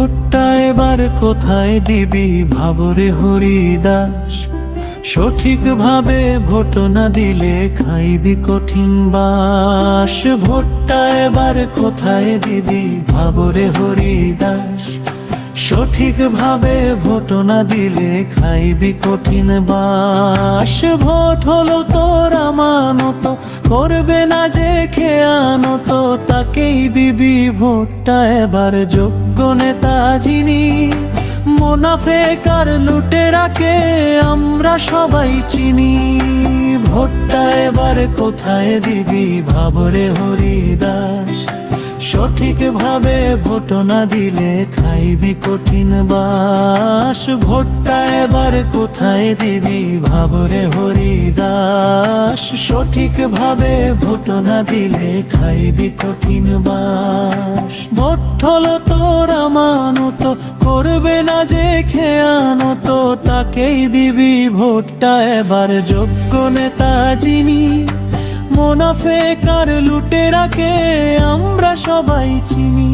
এবার কোথায় দিবি? ভাবরে হরিদাস, সঠিকভাবে ভোট না দিলে খাইবি কঠিন বাস। ভোটটা এবার কোথায় দিবি? ভাবরে হরিদাস, সঠিকভাবে ভোট না দিলে খাইবি কঠিন বাস। ভোট হলো তোর আমানত করবে না যে খেয়ানো তো তাকেই দিবি ভোটটা এবার যোগ্য নেতা যিনি। মোনাফেক আর লুটে রাখে আমরা সবাই চিনি। ভোটটা এবার কোথায় দিবি ভাবরে হরিদাস? সঠিকভাবে ভোট না দিলে খাইবি কঠিন বাস। ভোটটা এবার কোথায় দিবি ভাবরে হরিদাস। সঠিকভাবে ভোট না দিলে খাইবি কঠিন বাস। ভোট হলো তোর আমানত, করবে না যে খেয়ানত, তাকেই দিবি ভোটটা এবার যোগ্য নেতা যিনি। মোনাফেক কার লুটে রাখে আমরা সবাই চিনি।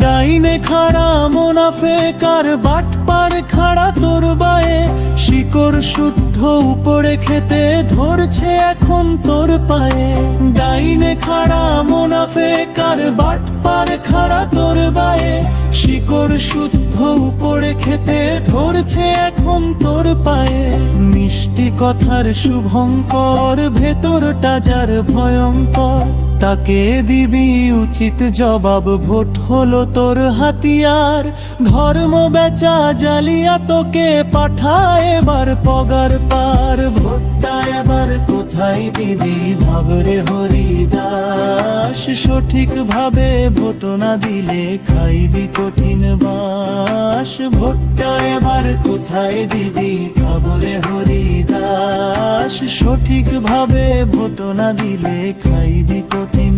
ডাইনে খাড়া কার আর বাটপার খাড়া তোর বায়ে, শিকড় শুদ্ধ উপরে খেতে ধরছে এখন তোর পায়ে। ডাইনে খাড়া মোনাফেক আর বাটপার খাড়া তোর বায়ে, শিকড় শুদ্ধ উপরে খেতে ধরছে এখন তোর পায়ে। মিষ্টি কথার শুভঙ্কর, ভেতরটা যার ভয়ঙ্কর। তাকে দিবি উচিত জবাব, ভোট হলো তোর হাতিয়ার। ধর্ম বেচা জালিয়া তোকে পাঠায় এবার পগার পার। ভোটটা এবার কোথায় দিবি? ভাবরে হরিদাস সঠিক ভাবে ভোট না দিলে খাইবি কঠিন বাস। ভোটটা এবার কোথায় দিবি? ভাবরে হরিদাস সঠিক ভাবে ভোট না দিলে খাইবি কঠিন